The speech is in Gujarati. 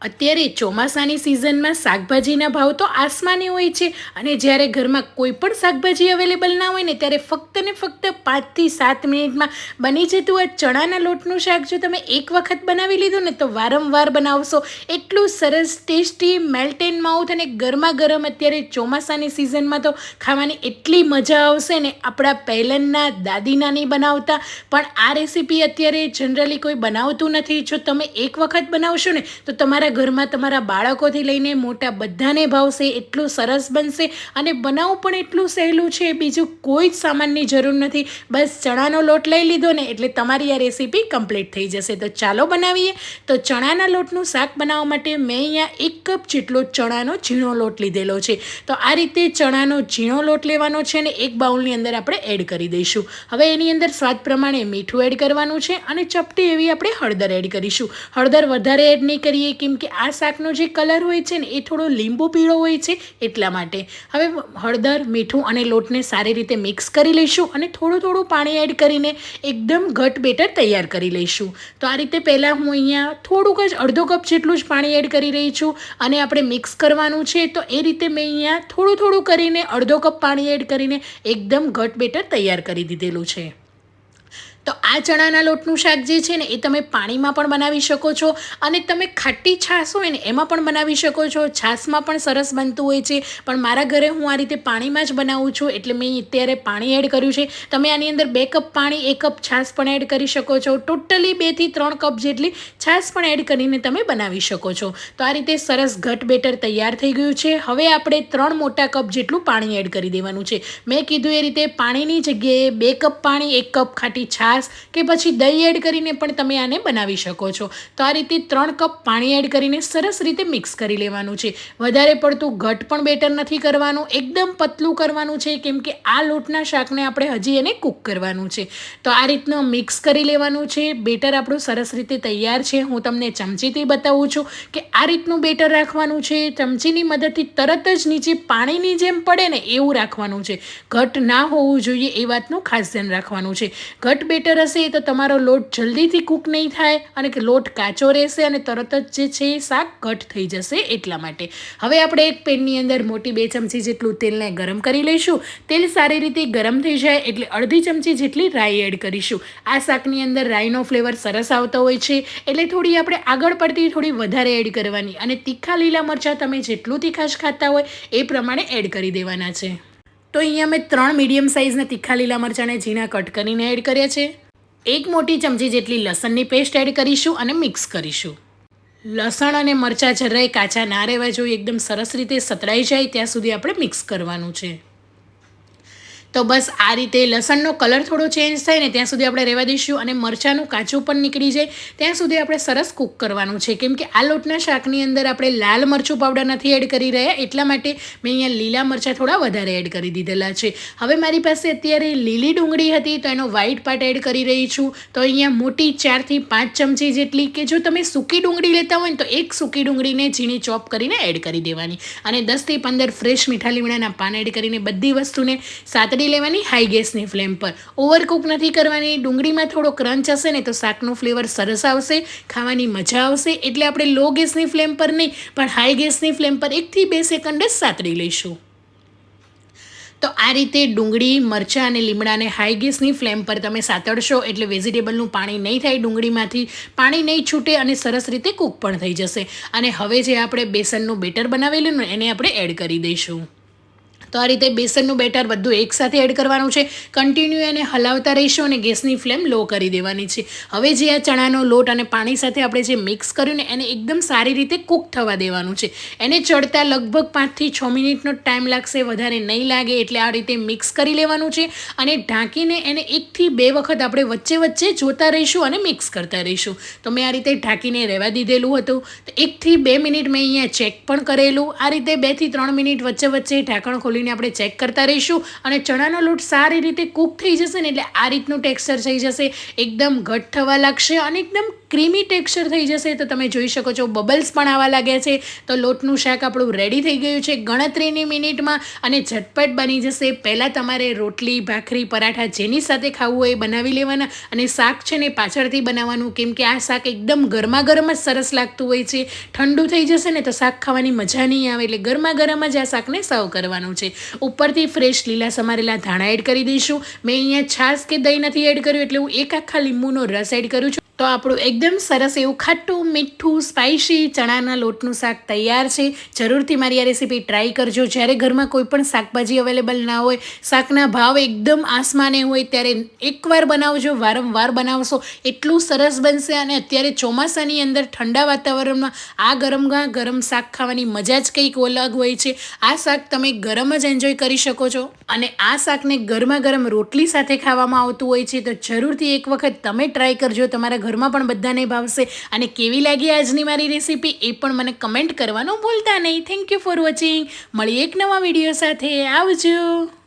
અત્યારે ચોમાસાની સિઝનમાં શાકભાજીના ભાવ તો આસમાની હોય છે અને જ્યારે ઘરમાં કોઈ પણ શાકભાજી અવેલેબલ ના હોય ને ત્યારે ફક્ત ને ફક્ત પાંચથી સાત મિનિટમાં બની જતું આ ચણાના લોટનું શાક જો તમે એક વખત બનાવી લીધું ને તો વારંવાર બનાવશો. એટલું સરસ, ટેસ્ટી મેલ્ટ એન્ડ માઉથ અને ગરમા ગરમ અત્યારે ચોમાસાની સિઝનમાં તો ખાવાની એટલી મજા આવશે ને આપણા પહેલાંના દાદીના નહીં બનાવતા. પણ આ રેસીપી અત્યારે જનરલી કોઈ બનાવતું નથી. જો તમે એક વખત બનાવશો ને તો તમારા ઘરમાં તમારા બાળકોથી લઈને મોટા બધાને ભાવશે, એટલું સરસ બનશે અને બનાવવું પણ એટલું સહેલું છે, બીજું કોઈ જ સામાનની જરૂર નથી. બસ ચણાનો લોટ લઈ લીધો ને એટલે તમારી આ રેસીપી કમ્પ્લીટ થઈ જશે. તો ચાલો બનાવીએ. તો ચણાના લોટનું શાક બનાવવા માટે મેં અહીંયા એક કપ જેટલો ચણાનો ઝીણો લોટ લીધેલો છે. તો આ રીતે ચણાનો ઝીણો લોટ લેવાનો છે ને એક બાઉલની અંદર આપણે એડ કરી દઈશું. હવે એની અંદર સ્વાદ પ્રમાણે મીઠું એડ કરવાનું છે અને ચપટી એવી આપણે હળદર એડ કરીશું. હળદર વધારે એડ નહીં કરીએ, કેમ કે આ શાકનો જે કલર હોય છે ને, એ થોડો લીંબુ પીળો હોય છે એટલા માટે. હવે હળદર, મીઠું અને લોટને સારી રીતે મિક્સ કરી લઈશું અને થોડું થોડું પાણી એડ કરીને એકદમ ઘટ બેટર તૈયાર કરી લઈશું. તો આ રીતે પહેલાં હું અહીંયા થોડુંક જ અડધો કપ જેટલું જ પાણી એડ કરી રહી છું અને આપણે મિક્સ કરવાનું છે, તો એ રીતે મેં અહીંયા થોડું થોડું કરીને અડધો કપ પાણી એડ કરીને એકદમ ઘટ બેટર તૈયાર કરી દીધેલું છે. તો આ ચણાના લોટનું શાક જે છે ને, એ તમે પાણીમાં પણ બનાવી શકો છો અને તમે ખાટી છાશ હોય ને, એમાં પણ બનાવી શકો છો. છાશમાં પણ સરસ બનતું હોય છે. પણ મારા ઘરે હું આ રીતે પાણીમાં જ બનાવું છું, એટલે મેં અત્યારે પાણી એડ કર્યું છે. તમે આની અંદર બે કપ પાણી, એક કપ છાશ પણ એડ કરી શકો છો. ટોટલી બેથી ત્રણ કપ જેટલી છાશ પણ એડ કરીને તમે બનાવી શકો છો. તો આ રીતે સરસ ઘટ બેટર તૈયાર થઈ ગયું છે. હવે આપણે ત્રણ મોટા કપ જેટલું પાણી એડ કરી દેવાનું છે. મેં કીધું એ રીતે પાણીની જગ્યાએ બે કપ પાણી, એક કપ ખાટી છાશ કે પછી દહીં એડ કરીને પણ તમે આને બનાવી શકો છો. તો આ રીતે ત્રણ કપ પાણી એડ કરીને સરસ રીતે મિક્સ કરી લેવાનું છે. વધારે પડતું ઘટ પણ બેટર નથી કરવાનું. એકદમ પતલું કરવાનું છે, કેમ કે આ લોટના શાકને આપણે હજી એને કૂક કરવાનું છે. તો આ રીતનું મિક્સ કરી લેવાનું છે. બેટર આપણું સરસ રીતે તૈયાર છે. હું તમને ચમચીથી બતાવું છું કે આ રીતનું બેટર રાખવાનું છે. ચમચીની મદદથી તરત જ નીચે પાણીની જેમ પડે ને એવું રાખવાનું છે. ઘટ ના હોવું જોઈએ એ વાતનું ખાસ ધ્યાન રાખવાનું છે. ઘટ બેટર હશે તો તમારો લોટ જલ્દીથી કૂક નહીં થાય અને લોટ કાચો રહેશે અને તરત જ જે છે એ શાક ઘટ થઈ જશે એટલા માટે. હવે આપણે એક પેનની અંદર મોટી બે ચમચી જેટલું તેલને ગરમ કરી લઈશું. તેલ સારી રીતે ગરમ થઈ જાય એટલે અડધી ચમચી જેટલી રાઈ એડ કરીશું. આ શાકની અંદર રાઈનો ફ્લેવર સરસ આવતો હોય છે એટલે થોડી આપણે આગળ પડતી થોડી વધારે એડ કરવાની. અને તીખા લીલા મરચાં તમે જેટલું તીખાશ ખાતા હોય એ પ્રમાણે એડ કરી દેવાના છે. તો અહીંયા મેં ત્રણ મીડિયમ સાઇઝના તીખા લીલા મરચાંને ઝીણા કટ કરીને એડ કર્યા છે. એક મોટી ચમચી જેટલી લસણની પેસ્ટ એડ કરીશું અને મિક્સ કરીશું. લસણ અને મરચાં જરાય કાચા ના રહેવા જોઈએ, એકદમ સરસ રીતે સતળાઈ જાય ત્યાં સુધી આપણે મિક્સ કરવાનું છે. તો બસ આ રીતે લસણનો કલર થોડો ચેન્જ થાય ને ત્યાં સુધી આપણે રહેવા દઈશું અને મરચાંનું કાચું પણ નીકળી જાય. ત્યાં સુધી આપણે સરસ કૂક કરવાનું છે. કેમ કે આ લોટના શાકની અંદર આપણે લાલ મરચું પાવડર નથી એડ કરી રહ્યા. એટલા માટે મેં અહીંયા લીલા મરચાં થોડા વધારે એડ કરી દીધેલા છે. હવે મારી પાસે અત્યારે લીલી ડુંગળી હતી તો એનો વ્હાઈટ પાર્ટ એડ કરી રહી છું. તો અહીંયા મોટી ચારથી પાંચ ચમચી જેટલી કે જો તમે સૂકી ડુંગળી લેતા હોય ને તો એક સૂકી ડુંગળીને ઝીણી ચોપ કરીને એડ કરી દેવાની. અને દસથી પંદર ફ્રેશ મીઠા લીમડાના પાન એડ કરીને બધી વસ્તુને સાત સાતડી લેવાની હાઈ ગેસની ફ્લેમ પર. ઓવરકુક નથી કરવાની, ડુંગળીમાં થોડો ક્રંચ હશે ને તો શાકનું ફ્લેવર સરસ આવશે, ખાવાની મજા આવશે, એટલે આપણે લો ગેસની ફ્લેમ પર નહીં, પણ હાઈ ગેસની ફ્લેમ પર એકથી બે સેકન્ડ જ સાતડી લઈશું. તો આ રીતે ડુંગળી, મરચાં અને લીમડાને હાઈ ગેસની ફ્લેમ પર તમે સાતડશો એટલે વેજીટેબલનું પાણી નહીં થાય ડુંગળીમાંથી, પાણી નહીં છૂટે અને સરસ રીતે કૂક પણ થઈ જશે. અને હવે જે આપણે બેસનનું બેટર બનાવેલું ને, એને આપણે એડ કરી દઈશું. તો આ રીતે બેસનનું બેટર બધું એકસાથે એડ કરવાનું છે. કન્ટિન્યુ એને હલાવતા રહીશું અને ગેસની ફ્લેમ લો કરી દેવાની છે. હવે જે આ ચણાનો લોટ અને પાણી સાથે આપણે જે મિક્સ કર્યું ને એને એકદમ સારી રીતે કૂક થવા દેવાનું છે. એને ચડતા લગભગ પાંચથી છ મિનિટનો ટાઈમ લાગશે, વધારે નહીં લાગે એટલે આ રીતે મિક્સ કરી લેવાનું છે અને ઢાંકીને એને એકથી બે વખત આપણે વચ્ચે વચ્ચે જોતા રહીશું અને મિક્સ કરતા રહીશું. તો મેં આ રીતે ઢાંકીને રહેવા દીધેલું હતું. તો એકથી બે મિનિટ મેં અહીંયા ચેક પણ કરેલું. આ રીતે બેથી ત્રણ મિનિટ વચ્ચે વચ્ચે ઢાંકણ ખોલીને આપણે ચેક કરતા રહીશું અને ચણાનો લોટ સારી રીતે કૂક થઈ જશે ને એટલે આ રીતનું ટેક્સચર થઈ જશે. એકદમ ઘટ થવા લાગશે અને એકદમ ક્રીમી ટેક્સચર થઈ જશે. તો તમે જોઈ શકો છો બબલ્સ પણ આવવા લાગ્યા છે. તો લોટનું શાક આપણું રેડી થઈ ગયું છે ગણતરીની મિનિટમાં અને ઝટપટ બની જશે. પહેલાં તમારે રોટલી, ભાખરી, પરાઠા જેની સાથે ખાવું હોય એ બનાવી લેવાના અને શાક છે ને પાછળથી બનાવવાનું. કેમ કે આ શાક એકદમ ગરમા ગરમ જ સરસ લાગતું હોય છે. ઠંડુ થઈ જશે ને તો શાક ખાવાની મજા નહીં આવે એટલે ગરમા ગરમ જ આ શાકને સર્વ કરવાનું છે. ઉપરથી ફ્રેશ લીલા સમારેલા ધાણા એડ કરી દઈશું. મેં અહીંયા છાશ કે દહીં નથી એડ કર્યું એટલે હું એક આખા લીંબુનો રસ એડ કરું છું. તો આપણું એકદમ સરસ એવું ખાટું, મીઠું સ્પાઇસી ચણાના લોટનું શાક તૈયાર છે. જરૂરથી મારી આ રેસીપી ટ્રાય કરજો. જ્યારે ઘરમાં કોઈ પણ શાકભાજી અવેલેબલ ના હોય, શાકના ભાવ એકદમ આસમાને હોય, ત્યારે એકવાર બનાવજો, વારંવાર બનાવશો. એટલું સરસ બનશે અને અત્યારે ચોમાસાની અંદર ઠંડા વાતાવરણમાં આ ગરમ ગરમ શાક ખાવાની મજા જ કંઈક અલગ હોય છે. આ શાક તમે ગરમ જ એન્જોય કરી શકો છો. અને આ શાકને ગરમા ગરમ રોટલી સાથે ખાવામાં આવતું હોય છે. તો જરૂરથી એક વખત તમે ટ્રાય કરજો તમારા ઘરમાં પણ બધાને ભાવશે. અને કેવી લાગી આજની મારી રેસીપી એ પણ મને કમેન્ટ કરવાનું ભૂલતા નહીં. થેન્ક યુ ફોર વોચિંગ મળીએ એક નવા વીડિયો સાથે. આવજો.